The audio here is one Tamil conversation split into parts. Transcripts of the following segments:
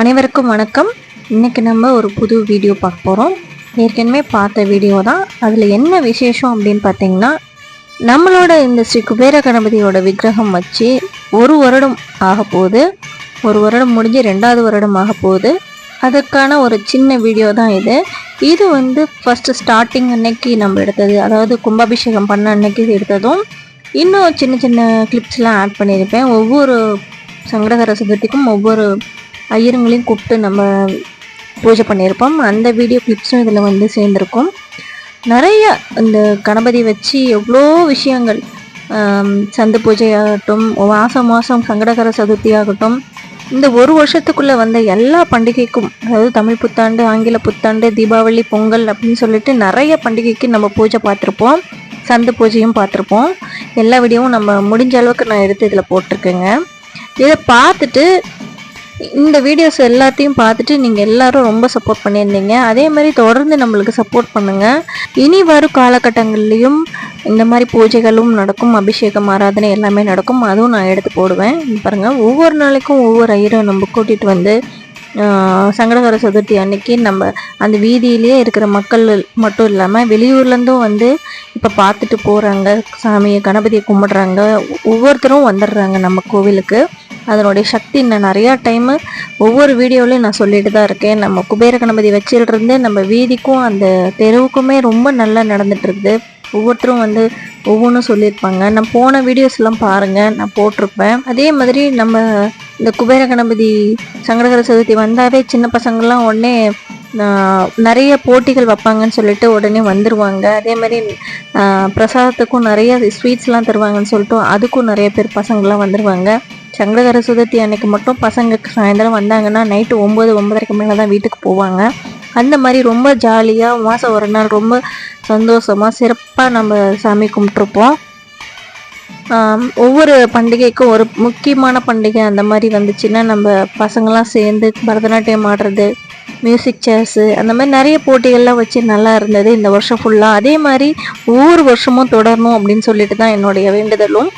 அனைவருக்கும் வணக்கம். இன்னைக்கு நம்ம ஒரு புது வீடியோ பார்க்க போகிறோம் ஏற்கனவே பார்த்த வீடியோ தான். அதில் என்ன விசேஷம் அப்படின்னு பார்த்தீங்கன்னா நம்மளோட இந்த ஸ்ரீ குபேர கணபதியோட விக்கிரகம் வச்சு ஒரு வருடம் ஆக போகுது. ஒரு வருடம் முடிஞ்சு ரெண்டாவது வருடம் ஆக போகுது. அதற்கான ஒரு சின்ன வீடியோ தான் இது. இது வந்து ஃபஸ்ட்டு ஸ்டார்டிங் அன்னைக்கு நம்ம எடுத்தது. அதாவது கும்பாபிஷேகம் பண்ண அன்னைக்கு இது எடுத்ததும். இன்னும் சின்ன சின்ன கிளிப்ஸ்லாம் ஆட் பண்ணியிருப்பேன். ஒவ்வொரு சங்கடகர சதுர்த்திக்கும் ஒவ்வொரு ஐயருங்களையும் கூப்பிட்டு நம்ம பூஜை பண்ணியிருப்போம். அந்த வீடியோ கிளிப்ஸும் இதில் வந்து சேர்ந்துருக்கும். நிறைய இந்த கணபதி வச்சு எவ்வளோ விஷயங்கள் சந்த சந்து பூஜை ஆகட்டும் மாதம் மாதம் சங்கடகர சதுர்த்தி ஆகட்டும் இந்த ஒரு வருஷத்துக்குள்ளே வந்த எல்லா பண்டிகைக்கும் அதாவது தமிழ் புத்தாண்டு ஆங்கில புத்தாண்டு தீபாவளி பொங்கல் அப்படின்னு சொல்லிட்டு நிறைய பண்டிகைக்கு நம்ம பூஜை பார்த்துருப்போம். சந்து பூஜையும் பார்த்துருப்போம். எல்லா வீடியோவும் நம்ம முடிஞ்ச அளவுக்கு நான் எடுத்து இதில் போட்டிருக்கேங்க. இதை பார்த்துட்டு இந்த வீடியோஸ் எல்லாத்தையும் பார்த்துட்டு நீங்கள் எல்லாரும் ரொம்ப சப்போர்ட் பண்ணியிருந்தீங்க. அதே மாதிரி தொடர்ந்து நம்மளுக்கு சப்போர்ட் பண்ணுங்கள் இனி வரும் காலகட்டங்கள்லேயும் இந்த மாதிரி பூஜைகளும் நடக்கும் அபிஷேகம் ஆராதனை எல்லாமே நடக்கும். அதுவும் நான் எடுத்து போடுவேன். பாருங்கள் ஒவ்வொரு நாளைக்கும் ஒவ்வொரு ஐயரை நம்ம கூட்டிகிட்டு வந்து சங்கடகர சதுர்த்தி அன்னைக்கு நம்ம அந்த வீதியிலேயே இருக்கிற மக்கள் மட்டும் இல்லாமல் வெளியூர்லேருந்தும் வந்து இப்போ பார்த்துட்டு போகிறாங்க சாமியை கணபதியை கும்பிட்றாங்க. ஒவ்வொருத்தரும் வந்துடுறாங்க நம்ம கோவிலுக்கு. அதனுடைய சக்தி இன்னும் நிறையா டைமு ஒவ்வொரு வீடியோலையும் நான் சொல்லிட்டு தான் இருக்கேன். நம்ம குபேர கணபதி வச்சிருந்து நம்ம வீதிக்கும் அந்த தெருவுக்குமே ரொம்ப நல்லா நடந்துட்டு இருக்குது. ஒவ்வொருத்தரும் வந்து ஒவ்வொன்றும் சொல்லியிருப்பாங்க. நான் போன வீடியோஸ் எல்லாம் பாருங்க நான் போட்டிருப்பேன். அதே மாதிரி நம்ம இந்த குபேர கணபதி சங்கடகர சதுர்த்தி வந்தாவே சின்ன பசங்கள்லாம் உடனே நிறைய போட்டிகள் வைப்பாங்கன்னு சொல்லிட்டு உடனே வந்துடுவாங்க அதே மாதிரி பிரசாதத்துக்கும் நிறைய ஸ்வீட்ஸ்லாம் தருவாங்கன்னு சொல்லிட்டு அதுக்கும் நிறைய பேர் பசங்கள்லாம் வந்துடுவாங்க சங்கடகர சுதர்த்தி அன்னைக்கு மட்டும் பசங்க சாயந்தரம் வந்தாங்கன்னா நைட்டு ஒம்பது ஒன்பதரைக்கு மேலே தான் வீட்டுக்கு போவாங்க. அந்த மாதிரி ரொம்ப ஜாலியாக மாதம் ஒரு நாள் ரொம்ப சந்தோஷமாக சிறப்பாக நம்ம சாமி கும்பிட்ருப்போம் ஒவ்வொரு பண்டிகைக்கும் ஒரு முக்கியமான பண்டிகை அந்த மாதிரி வந்துச்சுன்னா நம்ம பசங்களாம் சேர்ந்து பரதநாட்டியம் ஆடுறது மியூசிக் சேர்ஸு அந்த மாதிரி நிறைய போட்டிகள்லாம் வச்சு நல்லா இருந்தது இந்த வருஷம் ஃபுல்லாக அதே மாதிரி ஒவ்வொரு வருஷமும் தொடரணும் அப்படின்னு சொல்லிட்டு தான் என்னுடைய வேண்டுதலும்.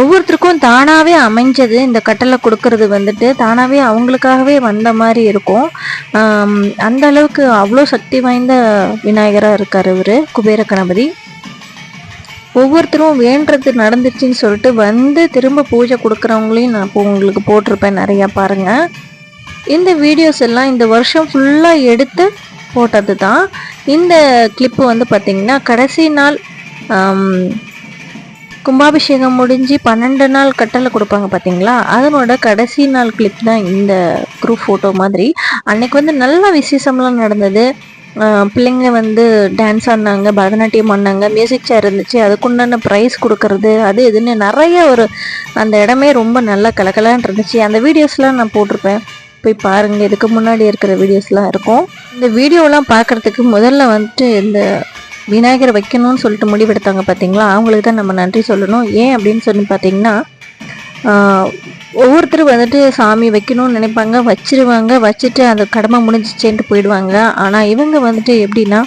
ஒவ்வொருத்தருக்கும் தானாகவே அமைஞ்சது இந்த கட்டளை கொடுக்கறது வந்துட்டு தானாகவே அவங்களுக்காகவே வந்த மாதிரி இருக்கும். அந்த அளவுக்கு அவ்வளோ சக்தி வாய்ந்த விநாயகராக இருக்கார் இவர் குபேர கணபதி. ஒவ்வொருத்தரும் வேண்டுறது நடந்துச்சுன்னு சொல்லிட்டு வந்து திரும்ப பூஜை கொடுக்குறவங்களையும் நான் இப்போ உங்களுக்கு போட்டிருப்பேன் நிறையா பாருங்கள் இந்த வீடியோஸ் எல்லாம் இந்த வருஷம் ஃபுல்லாக எடுத்து போட்டது தான் இந்த கிளிப்பு வந்து பார்த்திங்கன்னா கடைசி நாள் கும்பாபிஷேகம் முடிஞ்சு பன்னெண்டு நாள் கட்டளை கொடுப்பாங்க பார்த்தீங்களா அதனோட கடைசி நாள் கிளிப் தான் இந்த குரூப் ஃபோட்டோ மாதிரி. அன்னைக்கு வந்து நல்ல விசேஷம்லாம் நடந்தது. பிள்ளைங்க வந்து டான்ஸ் ஆடினாங்க பரதநாட்டியம் ஆடினாங்க மியூசிக் சேர் இருந்துச்சு அதுக்குண்டான ப்ரைஸ் கொடுக்கறது அது இதுன்னு நிறைய ஒரு அந்த இடமே ரொம்ப நல்லா கலக்கலான் இருந்துச்சு. அந்த வீடியோஸ்லாம் நான் போட்டிருப்பேன். போய் பாருங்கள் இதுக்கு முன்னாடி இருக்கிற வீடியோஸ்லாம் இருக்கும். இந்த வீடியோலாம் பார்க்கறதுக்கு முதல்ல வந்துட்டு இந்த விநாயகர் வைக்கணும்னு சொல்லிட்டு முடிவெடுத்தாங்க பார்த்தீங்களா அவங்களுக்கு தான் நம்ம நன்றி சொல்லணும். ஏன் அப்படின்னு சொல்லி பார்த்தீங்கன்னா ஒவ்வொருத்தரும் வந்துட்டு சாமி வைக்கணும்னு நினைப்பாங்க. வச்சிருவாங்க. வச்சுட்டு அந்த கடமை முடிஞ்சிச்சேன்ட்டு போயிடுவாங்க. ஆனால் இவங்க வந்துட்டு எப்படின்னா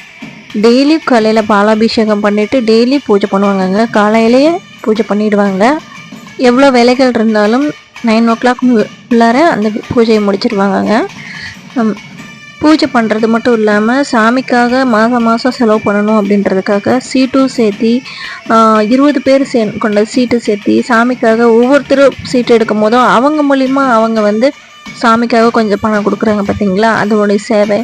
டெய்லி காலையில் பாலாபிஷேகம் பண்ணிவிட்டு டெய்லி பூஜை பண்ணுவாங்கங்க. காலையிலேயே பூஜை பண்ணிவிடுவாங்க எவ்வளோ வேலைகள் இருந்தாலும் நைன் ஓ கிளாக் உள்ளார அந்த பூஜையை முடிச்சிருவாங்கங்க. பூஜை பண்ணுறது மட்டும் இல்லாமல் சாமிக்காக மாதம் மாதம் செலவு பண்ணணும் அப்படின்றதுக்காக சீட்டும் சேர்த்தி இருபது பேர் சே கொண்ட சீட்டு சேர்த்தி சாமிக்காக ஒவ்வொருத்தரும் சீட்டு எடுக்கும் போதும் அவங்க மூலிமா அவங்க வந்து சாமிக்காக கொஞ்சம் பணம் கொடுக்குறாங்க பார்த்தீங்களா? அதோடைய சேவை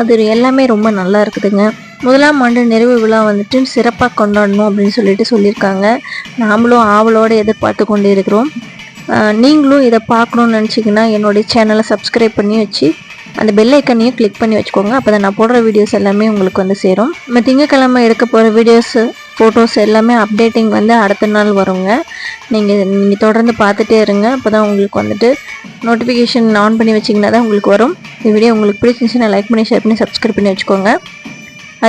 அது எல்லாமே ரொம்ப நல்லா இருக்குதுங்க. முதலாம் ஆண்டு நிறைவு விழா வந்துட்டு சிறப்பாக கொண்டாடணும் அப்படின்னு சொல்லிட்டு சொல்லியிருக்காங்க. நாமளும் ஆவலோடு எதிர்பார்த்து கொண்டு இருக்கிறோம் நீங்களும் இதை பார்க்கணுன்னு நினச்சிங்கன்னா என்னுடைய சேனலை சப்ஸ்கிரைப் பண்ணி வச்சு அந்த பெல் ஐக்கனையும் கிளிக் பண்ணி வச்சுக்கோங்க. அப்போ தான் நான் போடுற வீடியோஸ் எல்லாமே உங்களுக்கு வந்து சேரும். நம்ம திங்கக்கிழமை இருக்க போகிற வீடியோஸு ஃபோட்டோஸ் எல்லாமே அப்டேட்டிங் வந்து அடுத்த நாள் வருங்க. நீங்கள் நீங்கள் தொடர்ந்து பார்த்துட்டே இருங்க. அப்போ தான் உங்களுக்கு வந்துட்டு நோட்டிஃபிகேஷன் ஆன் பண்ணி வச்சிங்கன்னா தான் உங்களுக்கு வரும். இந்த வீடியோ உங்களுக்கு பிடிச்சிருந்துச்சுன்னா லைக் பண்ணி ஷேர் பண்ணி சப்ஸ்கிரைப் பண்ணி வச்சுக்கோங்க.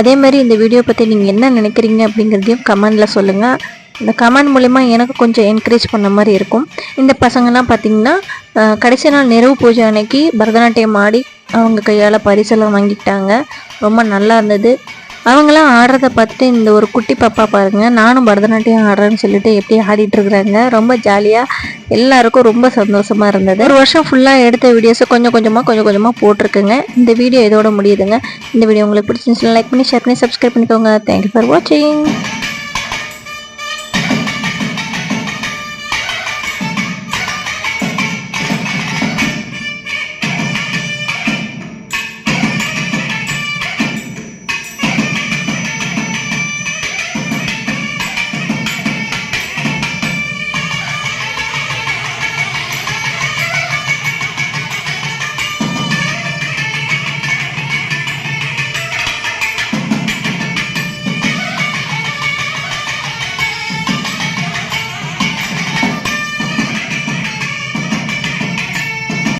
அதே மாதிரி இந்த வீடியோ பற்றி நீங்கள் என்ன நினைக்கிறீங்க அப்படிங்கிறதையும் கமெண்டில் சொல்லுங்கள் இந்த கமெண்ட் மூலிமா எனக்கு கொஞ்சம் என்கரேஜ் பண்ண மாதிரி இருக்கும். இந்த பசங்கள்லாம் பார்த்தீங்கன்னா கடைசி நாள் நிறைவு பூஜை அன்னைக்கு பரதநாட்டியம் ஆடி அவங்க கையால் பரிசெல்லாம் வாங்கிட்டாங்க ரொம்ப நல்லா இருந்தது. அவங்களாம் ஆடுறத பார்த்துட்டு இந்த ஒரு குட்டி பாப்பா பாருங்க நானும் பரதநாட்டியம் ஆடுறேன்னு சொல்லிட்டு எப்படி ஆடிட்டுருக்குறாங்க ரொம்ப ஜாலியாக எல்லாருக்கும் ரொம்ப சந்தோஷமாக இருந்தது. ஒரு வருஷம் ஃபுல்லாக எடுத்த வீடியோஸை கொஞ்சம் கொஞ்சமாக கொஞ்சம் கொஞ்சமாக போட்டிருக்குங்க. இந்த வீடியோ இதோட முடியுதுங்க. இந்த வீடியோ உங்களுக்கு பிடிச்சிருந்துச்சுன்னா லைக் பண்ணி ஷேர் பண்ணி சப்ஸ்கிரைப் பண்ணிக்கோங்க. தேங்க்யூ ஃபார் வாட்சிங்